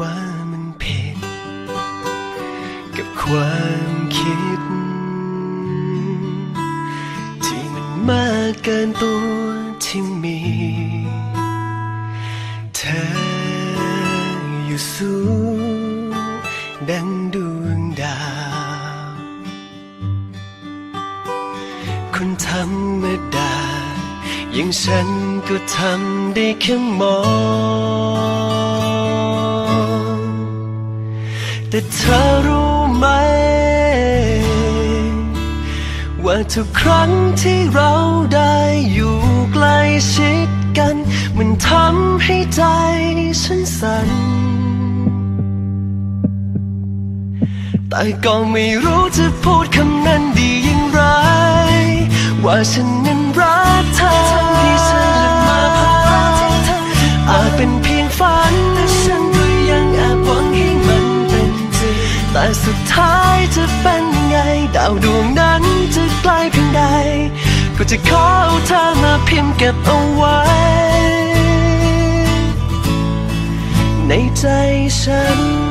ว่ามันผิด กับความคิด ที่มันมากเกินตัวที่มี เธออยู่สูงดังดวงดาว คนธรรมดายังฉันก็ทำได้แค่มอง แต่เธอรู้ไหม ว่าทุกครั้งที่เราได้อยู่ใกล้ชิดกัน มันทำให้ใจฉันสั่น แต่ก็ไม่รู้จะพูดคำนั้นดีอย่างไร ว่าฉันนั้นรักเธอที่ฉันและมาพบรักที่เธออาจเป็นเพียงฝัน สุดท้ายจะเป็นยังไง ดาวดวงนั้นจะไกลเพียงใด ก็จะขอเอาเธอมาพิมพ์เก็บเอาไว้ ในใจฉัน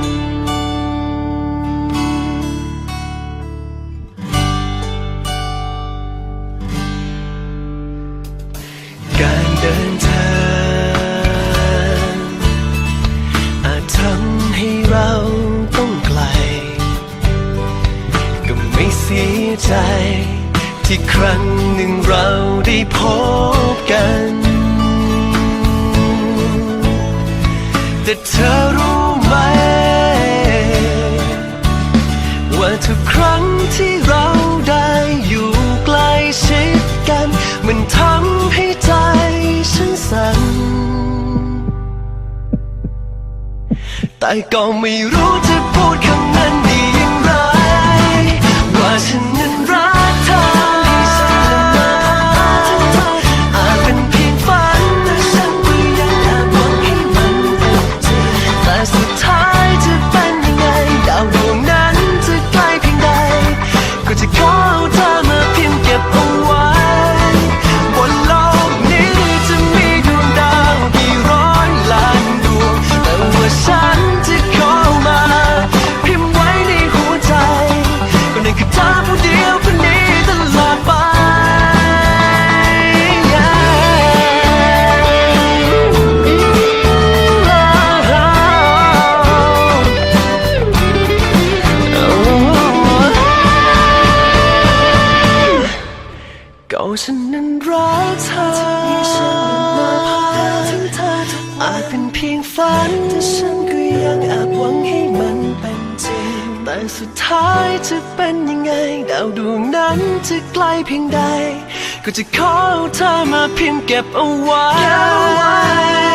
ไม่เสียใจ ที่ครั้งหนึ่งเราได้พบกัน แต่เธอรู้ไหม ว่าทุกครั้งที่เราได้อยู่ใกล้ชิดกัน มันทำให้ใจฉันสั่นแต่ก็ไม่รู้จะพูดคำ ฉันนั้นรักเธออาจเป็นเพียงฝันแต่ฉันก็ยังแอบหวังให้มันเป็นจริง แต่สุดท้ายจะเป็นยังไง ดาวดวงนั้นจะไกลเพียงใด ก็จะขอเอาเธอมาพิมพ์เก็บเอาไว้